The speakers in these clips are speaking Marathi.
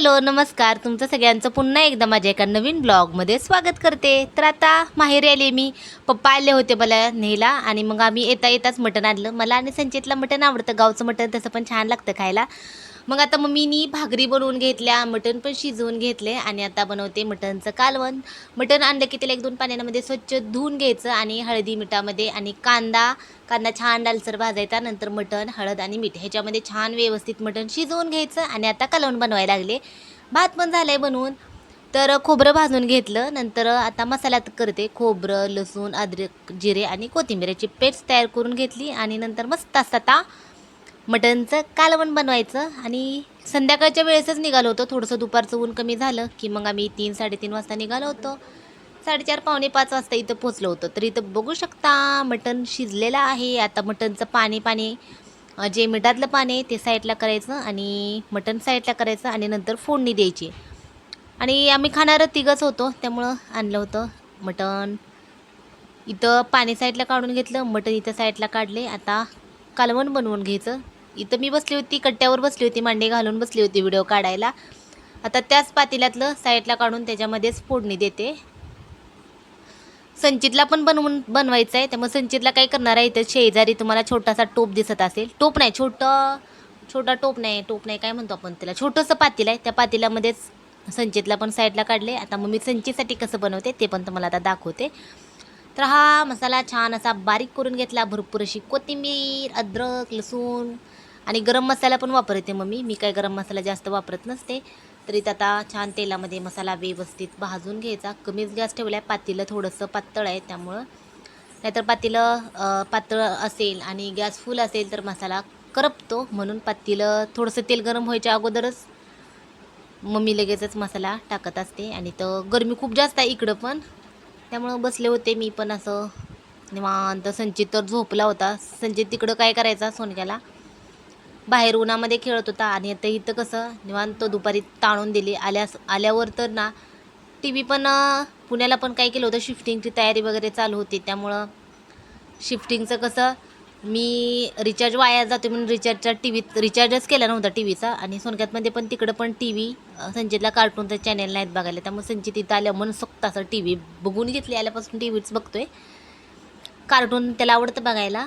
हॅलो नमस्कार. तुमचं सगळ्यांचं पुन्हा एकदा माझ्या एका नवीन ब्लॉगमध्ये स्वागत करते. तर आता माहेरी आले मी. पप्पा आले होते मला न्यायला आणि मग आम्ही येता येताच मटण आणलं. मला आणि संचितला मटण आवडतं. गावचं मटण तसं पण छान लागतं खायला. मग आता मम्मीनी भाकरी बनवून घेतल्या मटण पण शिजवून घेतले आणि आता बनवते मटणचं कालवण. मटण आणलं की त्याला एक दोन पाण्यामध्ये स्वच्छ धुवून घ्यायचं आणि हळदी मिठामध्ये आणि कांदा कांदा छान डालसर भाजायचा नंतर मटण हळद आणि मीठ. ह्याच्यामध्ये छान व्यवस्थित मटण शिजवून घ्यायचं आणि आता कालवण बनवायला लागले. भात पण झालं आहे बनवून. तर खोबरं भाजून घेतलं. नंतर आता मसाल्यात करते. खोबरं लसूण अद्रक जिरे आणि कोथिंबीरची पेस्ट तयार करून घेतली. आणि नंतर मस्त असं आता मटणचं कालवण बनवायचं. आणि संध्याकाळच्या वेळेसच निघालो होतो. थोडंसं दुपारचं ऊन कमी झालं की मग आम्ही तीन साडेतीन वाजता निघालो होतो. साडेचार पावणे पाच वाजता इथं पोचलो होतो. तर इथं बघू शकता मटण शिजलेलं आहे. आता मटणचं पाणी पाणी जे मिठातलं पाणी आहे ते साईडला करायचं आणि मटण साईडला करायचं आणि नंतर फोडणी द्यायची. आणि आम्ही खाणारं तिघंच होतो त्यामुळं आणलं होतं मटण. इथं पाणी साईडला काढून घेतलं मटण इथं साईडला काढले. आता कालवण बनवून घ्यायचं. इथं मी बसली होती कट्ट्यावर बसली होती मांडे घालून बसली होती व्हिडिओ काढायला. आता त्याच पातेल्यातलं साईडला काढून त्याच्यामध्येच फोडणी देते. संचितला पण बनवून बनवायचं आहे त्यामुळे संचितला काय करणार आहे इथं शेजारी तुम्हाला छोटासा टोप दिसत असेल. टोप नाही छोटं छोटा टोप नाही टोप नाही काय म्हणतो आपण त्याला? छोटंसं पातील आहे. त्या पातेल्यामध्येच संचितला पण साईडला काढले. आता मग मी संचितसाठी कसं बनवते ते पण तुम्हाला आता दाखवते. तर हा मसाला छान असा बारीक करून घेतला भरपूर अशी कोथिंबीर अद्रक लसूण आणि गरम मसाला पण वापरते मम्मी. मी काय गरम मसाला जास्त वापरत नसते. तर आता छान तेलामध्ये मसाला व्यवस्थित भाजून घ्यायचा. कमीच गॅस ठेवला आहे पातेलं थोडंसं पातळ आहे त्यामुळं. नाहीतर पातेलं पातळ असेल आणि गॅस फुल असेल तर मसाला करपतो. म्हणून पातीलं थोडंसं तेल गरम व्हायच्या अगोदरच मम्मी लगेचच मसाला टाकत असते. आणि तर गरमी खूप जास्त आहे इकडं पण. त्यामुळं बसले होते मी पण असं. निवांत संचित तर झोपला होता. संचित तिकडं काय करायचा? सोनक्याला बाहेर उन्हामध्ये खेळत होता आणि आता इथं कसं निवांत तो दुपारी ताणून दिली. आल्यास आल्यावर तर ना टी व्ही पण पुण्याला पण काय केलं होतं शिफ्टिंगची तयारी वगैरे चालू होती. त्यामुळं शिफ्टिंगचं कसं मी रिचार्ज वाया जातो म्हणून रिचार्जचा टी व्हीत रिचार्जच केला नव्हता टी व्हीचा आणि सोनक्यातमध्ये पण तिकडं पण टी व्ही संजितला कार्टूनचं चॅनल नाहीत बघायला. त्यामुळे संजित इथं आल्या म्हणून सोक्त असं टी व्ही बघून घेतली. आल्यापासून टी व्हीच बघतोय. कार्टून त्याला आवडतं बघायला.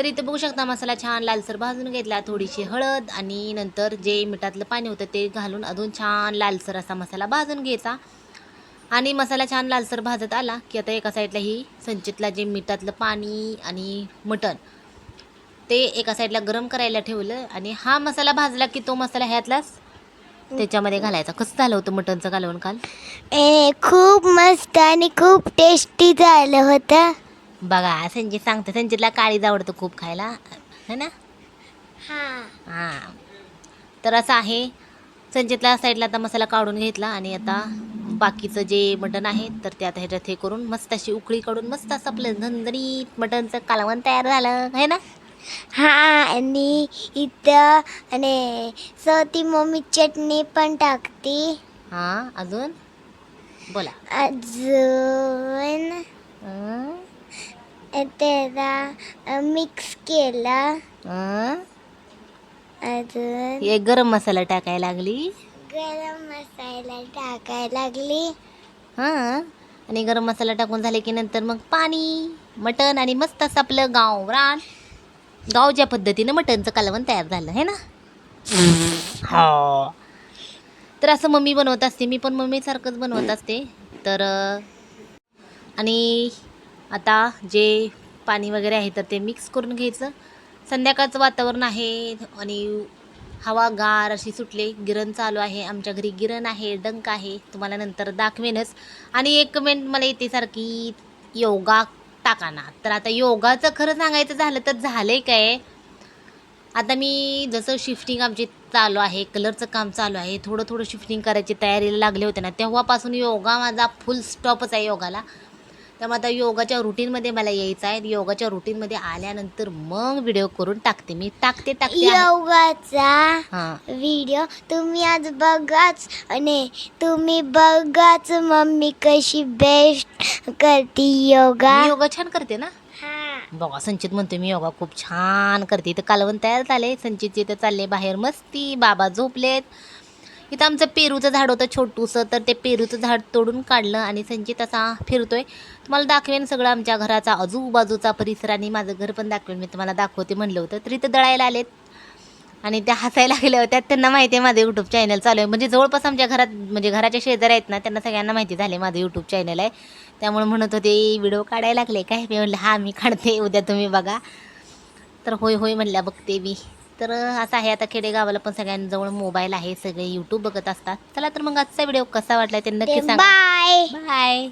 तर इथे बघू शकता मसाला छान लालसर भाजून घेतला थोडीशी हळद आणि नंतर जे मिठातलं पाणी होतं ते घालून अजून छान लालसर असा मसाला भाजून घ्यायचा. आणि मसाला छान लालसर भाजत आला की आता एका साईडला ही संचितला जे मिठातलं पाणी आणि मटण ते एका साईडला गरम करायला ठेवलं आणि हा मसाला भाजला की तो मसाला ह्यातलाच त्याच्यामध्ये घालायचा. कसं झालं होतं मटणचं कालवण काल? ए खूप मस्त आणि खूप टेस्टी झालं होतं. बघा संजित सांगते संजितला काळीज आवडतं खूप खायला. है ना? हां. हां. तर असं आहे. संचितला साईडला आता मसाला काढून घेतला आणि आता बाकीचं जे मटण आहे तर ते आता ह्याच्यात हे करून मस्त अशी उकळी काढून मस्त असं आपलं झणझणीत मटणचं कालवण तयार झालं. आहे ना? हां आणि इथं आणि सती मम्मी चटणी पण टाकते. हां अजून? बोला. अजून? हं? त्याला मिक्स केला हं? अजून हे गरम मसाला टाकायला लागली? गरम मसाला टाकायला लागली. हां? आणि गरम मसाला टाकून झाले की नंतर मग पाणी मटण आणि मस्त असं आपलं गाव रान. गावच्या पद्धतीनं मटणचं कालवण तयार झालं आहे ना? हो. तर असं मम्मी बनवत असते मी पण मम्मीसारखंच बनवत असते. तर अं, आणि आता जे पाणी वगैरे आहे तर ते मिक्स करून घ्यायचं. संध्याकाळचं वातावरण आहे आणि हवा गार अशी सुटले. गिरण चालू आहे. आमच्या घरी गिरण आहे डंक आहे. तुम्हाला नंतर दाखवेनच. आणि एक कमेंट मला येते सारखी योगा टाकाना. तर आता योगाचं खरं सांगायचं झालं तर झालं आहे काय? आता मी जसं शिफ्टिंग आमची चालू आहे कलरचं काम चालू आहे थोडं थोडं शिफ्टिंग करायची तयारीला लागले होते ना तेव्हापासून योगा माझा फुल स्टॉपच आहे योगाला. त्यामुळे आता योगाच्या रुटीनमध्ये मला यायचं आहे. योगाच्या रुटीनमध्ये आल्यानंतर मग व्हिडिओ करून टाकते. मी टाकते टाकते. योगाचा हां. व्हिडिओ तुम्ही आज बघाच. आणि तुम्ही बघाच मम्मी कशी बेस्ट करते योगा. मी योगा छान करते ना? हा. बघा संचित म्हणतो मी योगा खूप छान करते. इथं कालवण तयार झाले संचित इथं चालले बाहेर मस्ती. बाबा झोपलेत. इथं आमचं पेरूचं झाड होतं छोटूसं तर ते पेरूचं झाड तोडून काढलं आणि संचित असा फिरतोय. तुम्हाला दाखवेन सगळं आमच्या घराचा आजूबाजूचा परिसर आणि माझं घर पण दाखवेन. मी तुम्हाला दाखवते म्हणलं होतं. तर इथं दळायला आलेत आणि त्या हसायला लागल्या होत्या. त्यांना माहिती आहे माझं यूट्यूब चॅनल चालू आहे. म्हणजे जवळपास आमच्या घरात म्हणजे घराच्या शेजारी आहेत ना त्यांना सगळ्यांना माहिती झाले माझं यूट्यूब चॅनल आहे. त्यामुळे म्हणत होते व्हिडिओ काढायला लागले काय? मी म्हणलं हा मी काढते उद्या तुम्ही बघा. तर होय होय म्हणल्या बघते मी. तर असं आहे आता खेडेगावाला पण सगळ्यांजवळ मोबाईल आहे सगळे यूट्यूब बघत असतात. चला तर मग आजचा व्हिडिओ कसा वाटला ते नक्की सांगा. Bye bye